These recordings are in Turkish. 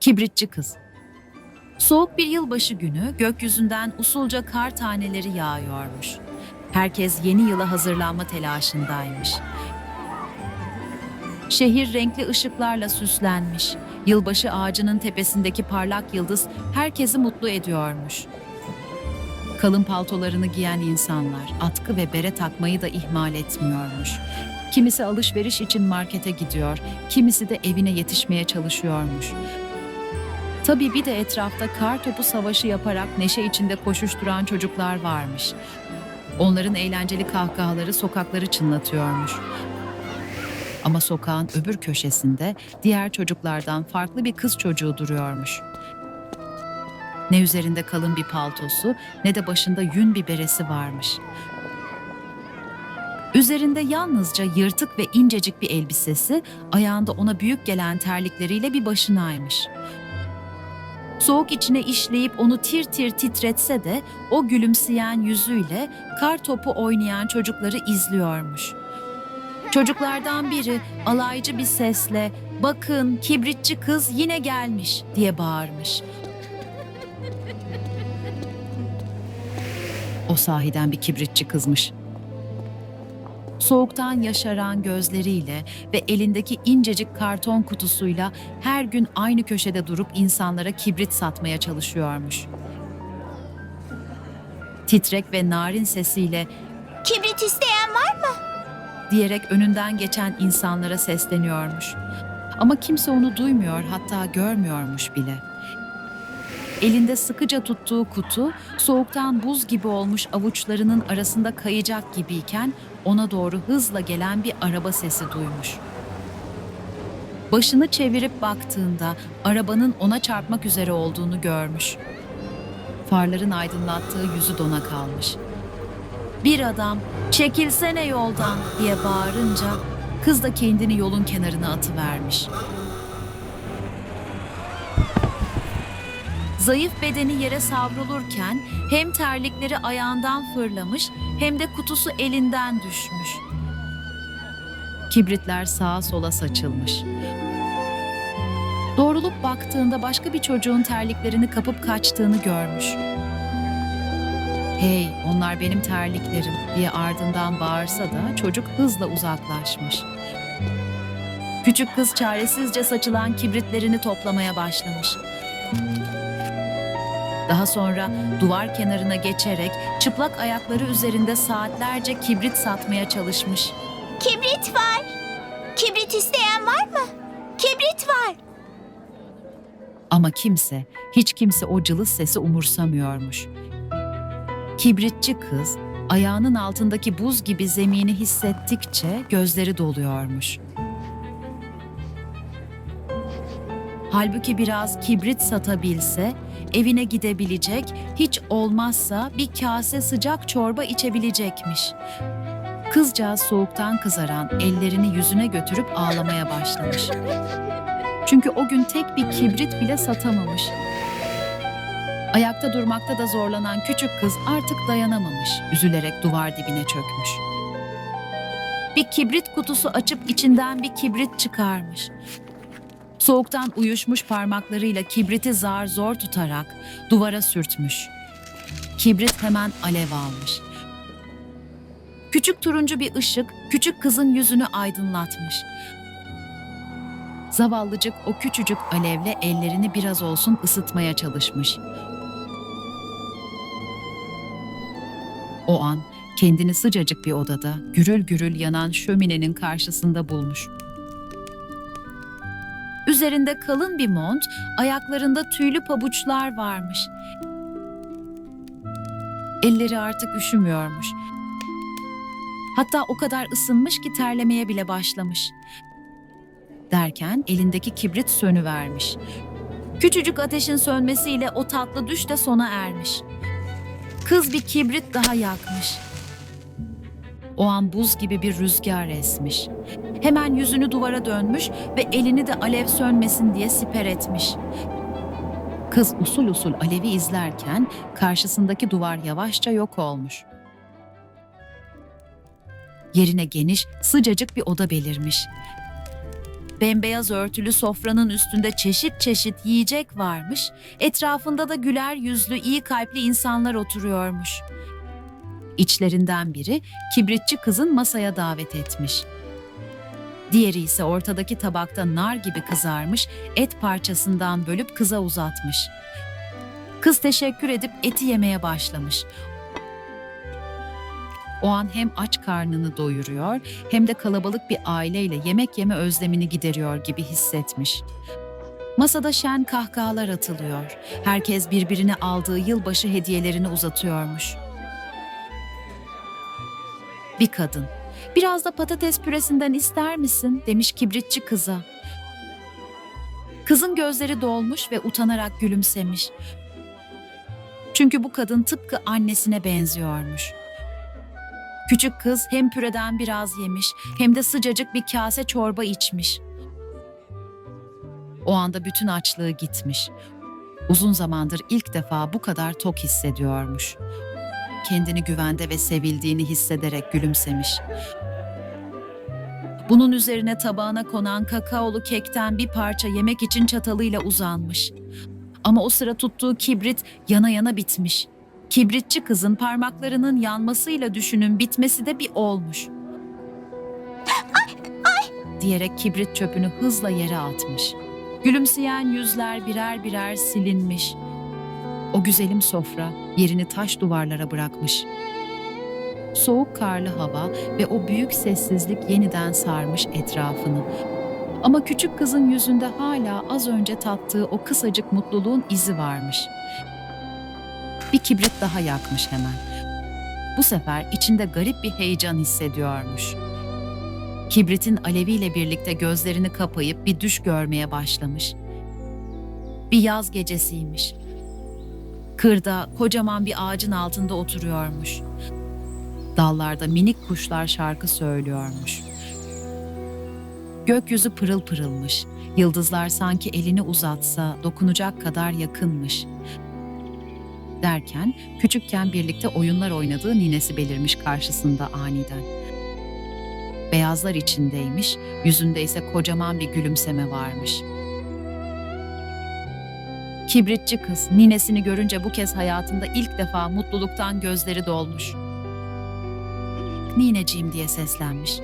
Kibritçi kız. Soğuk bir yılbaşı günü gökyüzünden usulca kar taneleri yağıyormuş. Herkes yeni yıla hazırlanma telaşındaymış. Şehir renkli ışıklarla süslenmiş. Yılbaşı ağacının tepesindeki parlak yıldız herkesi mutlu ediyormuş. Kalın paltolarını giyen insanlar atkı ve bere takmayı da ihmal etmiyormuş. Kimisi alışveriş için markete gidiyor, kimisi de evine yetişmeye çalışıyormuş. Tabii bir de etrafta kar topu savaşı yaparak neşe içinde koşuşturan çocuklar varmış. Onların eğlenceli kahkahaları sokakları çınlatıyormuş. Ama sokağın öbür köşesinde diğer çocuklardan farklı bir kız çocuğu duruyormuş. Ne üzerinde kalın bir paltosu ne de başında yün bir beresi varmış. Üzerinde yalnızca yırtık ve incecik bir elbisesi, ayağında ona büyük gelen terlikleriyle bir başınaymış. Soğuk içine işleyip onu tir tir titretse de o gülümseyen yüzüyle kar topu oynayan çocukları izliyormuş. Çocuklardan biri alaycı bir sesle "Bakın kibritçi kız yine gelmiş." diye bağırmış. O sahiden bir kibritçi kızmış. Soğuktan yaşaran gözleriyle ve elindeki incecik karton kutusuyla her gün aynı köşede durup insanlara kibrit satmaya çalışıyormuş. Titrek ve narin sesiyle Kibrit isteyen var mı? diyerek önünden geçen insanlara sesleniyormuş. Ama kimse onu duymuyor hatta görmüyormuş bile. Elinde sıkıca tuttuğu kutu soğuktan buz gibi olmuş avuçlarının arasında kayacak gibiyken ona doğru hızla gelen bir araba sesi duymuş. Başını çevirip baktığında arabanın ona çarpmak üzere olduğunu görmüş. Farların aydınlattığı yüzü dona kalmış. Bir adam çekilsene yoldan diye bağırınca kız da kendini yolun kenarına atıvermiş. Zayıf bedeni yere savrulurken hem terlikleri ayağından fırlamış hem de kutusu elinden düşmüş. Kibritler sağa sola saçılmış. Doğrulup baktığında başka bir çocuğun terliklerini kapıp kaçtığını görmüş. Hey onlar benim terliklerim diye ardından bağırsa da çocuk hızla uzaklaşmış. Küçük kız çaresizce saçılan kibritlerini toplamaya başlamış. Daha sonra duvar kenarına geçerek çıplak ayakları üzerinde saatlerce kibrit satmaya çalışmış. Kibrit var. Kibrit isteyen var mı? Kibrit var. Ama kimse, hiç kimse o cılız sesi umursamıyormuş. Kibritçi kız ayağının altındaki buz gibi zemini hissettikçe gözleri doluyormuş. Halbuki biraz kibrit satabilse evine gidebilecek, hiç olmazsa bir kase sıcak çorba içebilecekmiş. Kızcağız soğuktan kızaran ellerini yüzüne götürüp ağlamaya başlamış. Çünkü o gün tek bir kibrit bile satamamış. Ayakta durmakta da zorlanan küçük kız artık dayanamamış, üzülerek duvar dibine çökmüş. Bir kibrit kutusu açıp içinden bir kibrit çıkarmış. Soğuktan uyuşmuş parmaklarıyla kibriti zar zor tutarak duvara sürtmüş. Kibrit hemen alev almış. Küçük turuncu bir ışık küçük kızın yüzünü aydınlatmış. Zavallıcık o küçücük alevle ellerini biraz olsun ısıtmaya çalışmış. O an kendini sıcacık bir odada gürül gürül yanan şöminenin karşısında bulmuş. Üzerinde kalın bir mont, ayaklarında tüylü pabuçlar varmış. Elleri artık üşümüyormuş. Hatta o kadar ısınmış ki terlemeye bile başlamış. Derken elindeki kibrit sönüvermiş. Küçücük ateşin sönmesiyle o tatlı düş de sona ermiş. Kız bir kibrit daha yakmış. O an buz gibi bir rüzgar esmiş. Hemen yüzünü duvara dönmüş ve elini de alev sönmesin diye siper etmiş. Kız usul usul alevi izlerken karşısındaki duvar yavaşça yok olmuş. Yerine geniş, sıcacık bir oda belirmiş. Bembeyaz örtülü sofranın üstünde çeşit çeşit yiyecek varmış. Etrafında da güler yüzlü, iyi kalpli insanlar oturuyormuş. İçlerinden biri kibritçi kızın masaya davet etmiş. Diğeri ise ortadaki tabakta nar gibi kızarmış et parçasından bölüp kıza uzatmış. Kız teşekkür edip eti yemeye başlamış. O an hem aç karnını doyuruyor hem de kalabalık bir aileyle yemek yeme özlemini gideriyor gibi hissetmiş. Masada şen kahkahalar atılıyor. Herkes birbirine aldığı yılbaşı hediyelerini uzatıyormuş. Bir kadın, biraz da patates püresinden ister misin demiş kibritçi kıza. Kızın gözleri dolmuş ve utanarak gülümsemiş. Çünkü bu kadın tıpkı annesine benziyormuş. Küçük kız hem püreden biraz yemiş hem de sıcacık bir kase çorba içmiş. O anda bütün açlığı gitmiş. Uzun zamandır ilk defa bu kadar tok hissediyormuş. Kendini güvende ve sevildiğini hissederek gülümsemiş. Bunun üzerine tabağına konan kakaolu kekten bir parça yemek için çatalıyla uzanmış. Ama o sıra tuttuğu kibrit yana yana bitmiş. Kibritçi kızın parmaklarının yanmasıyla düşünün bitmesi de bir olmuş. diyerek kibrit çöpünü hızla yere atmış. Gülümseyen yüzler birer birer silinmiş. O güzelim sofra yerini taş duvarlara bırakmış. Soğuk karlı hava ve o büyük sessizlik yeniden sarmış etrafını. Ama küçük kızın yüzünde hala az önce tattığı o kısacık mutluluğun izi varmış. Bir kibrit daha yakmış hemen. Bu sefer içinde garip bir heyecan hissediyormuş. Kibritin aleviyle birlikte gözlerini kapayıp bir düş görmeye başlamış. Bir yaz gecesiymiş. Kırda kocaman bir ağacın altında oturuyormuş. Dallarda minik kuşlar şarkı söylüyormuş. Gökyüzü pırıl pırılmış. Yıldızlar sanki elini uzatsa dokunacak kadar yakınmış. Derken küçükken birlikte oyunlar oynadığı ninesi belirmiş karşısında aniden. Beyazlar içindeymiş, yüzünde ise kocaman bir gülümseme varmış. Kibritçi kız ninesini görünce bu kez hayatında ilk defa mutluluktan gözleri dolmuş. Nineciğim diye seslenmiş.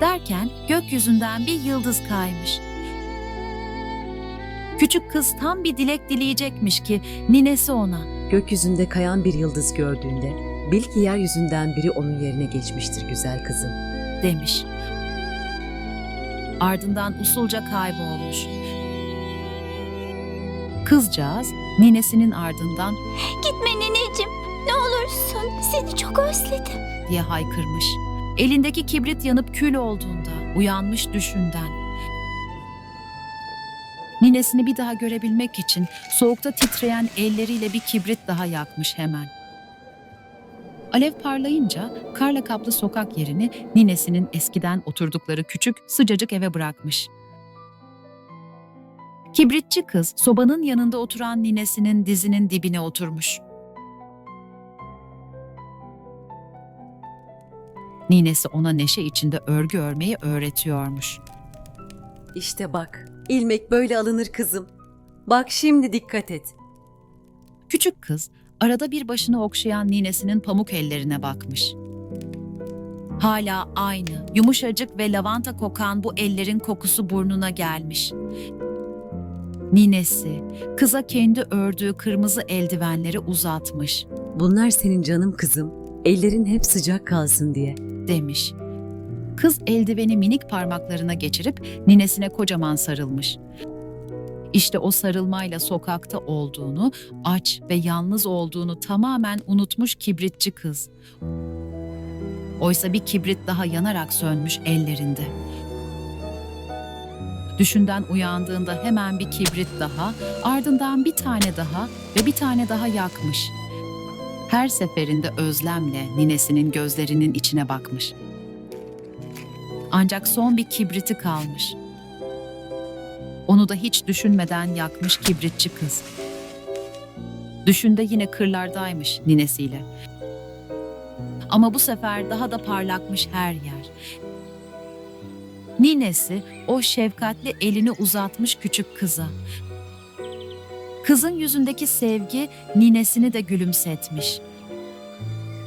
Derken gökyüzünden bir yıldız kaymış. Küçük kız tam bir dilek dileyecekmiş ki ninesi ona. Gökyüzünde kayan bir yıldız gördüğünde bil ki yeryüzünden biri onun yerine geçmiştir güzel kızım. demiş. Ardından usulca kaybolmuş. Kızcağız ninesinin ardından Gitme nineciğim. Ne olursun. Seni çok özledim. diye haykırmış. Elindeki kibrit yanıp kül olduğunda uyanmış düşünden. Ninesini bir daha görebilmek için soğukta titreyen elleriyle bir kibrit daha yakmış hemen. Alev parlayınca karla kaplı sokak yerini ninesinin eskiden oturdukları küçük sıcacık eve bırakmış. Kibritçi kız sobanın yanında oturan ninesinin dizinin dibine oturmuş. Ninesi ona neşe içinde örgü örmeyi öğretiyormuş. İşte bak, ilmek böyle alınır kızım. Bak şimdi dikkat et. Küçük kız arada bir başını okşayan ninesinin pamuk ellerine bakmış. Hala aynı, yumuşacık ve lavanta kokan bu ellerin kokusu burnuna gelmiş. Ninesi kıza kendi ördüğü kırmızı eldivenleri uzatmış Bunlar senin canım kızım. Ellerin hep sıcak kalsın diye. demiş. Kız eldiveni minik parmaklarına geçirip ninesine kocaman sarılmış. İşte o sarılmayla sokakta olduğunu, aç ve yalnız olduğunu tamamen unutmuş kibritçi kız. Oysa bir kibrit daha yanarak sönmüş ellerinde. Düşünden uyandığında hemen bir kibrit daha, ardından bir tane daha ve bir tane daha yakmış. Her seferinde özlemle ninesinin gözlerinin içine bakmış. Ancak son bir kibriti kalmış. Onu da hiç düşünmeden yakmış kibritçi kız. Düşünde yine kırlardaymış ninesiyle. Ama bu sefer daha da parlakmış her yer. Ninesi o şefkatli elini uzatmış küçük kıza. Kızın yüzündeki sevgi ninesini de gülümsetmiş.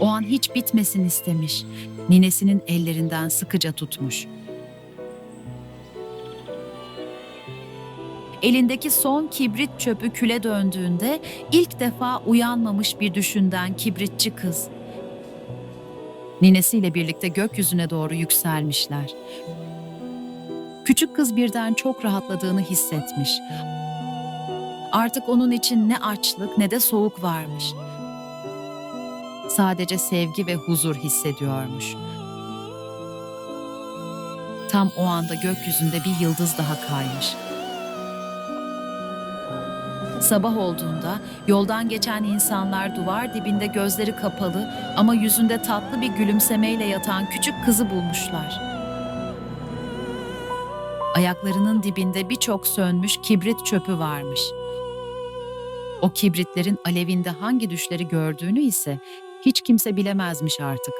O an hiç bitmesin istemiş. Ninesinin ellerinden sıkıca tutmuş. Elindeki son kibrit çöpü küle döndüğünde ilk defa uyanmamış bir düşünden kibritçi kız. Ninesiyle birlikte gökyüzüne doğru yükselmişler. Küçük kız birden çok rahatladığını hissetmiş. Artık onun için ne açlık ne de soğuk varmış. Sadece sevgi ve huzur hissediyormuş. Tam o anda gökyüzünde bir yıldız daha kaymış. Sabah olduğunda yoldan geçen insanlar duvar dibinde gözleri kapalı ama yüzünde tatlı bir gülümsemeyle yatan küçük kızı bulmuşlar. Ayaklarının dibinde birçok sönmüş kibrit çöpü varmış. O kibritlerin alevinde hangi düşleri gördüğünü ise hiç kimse bilemezmiş artık.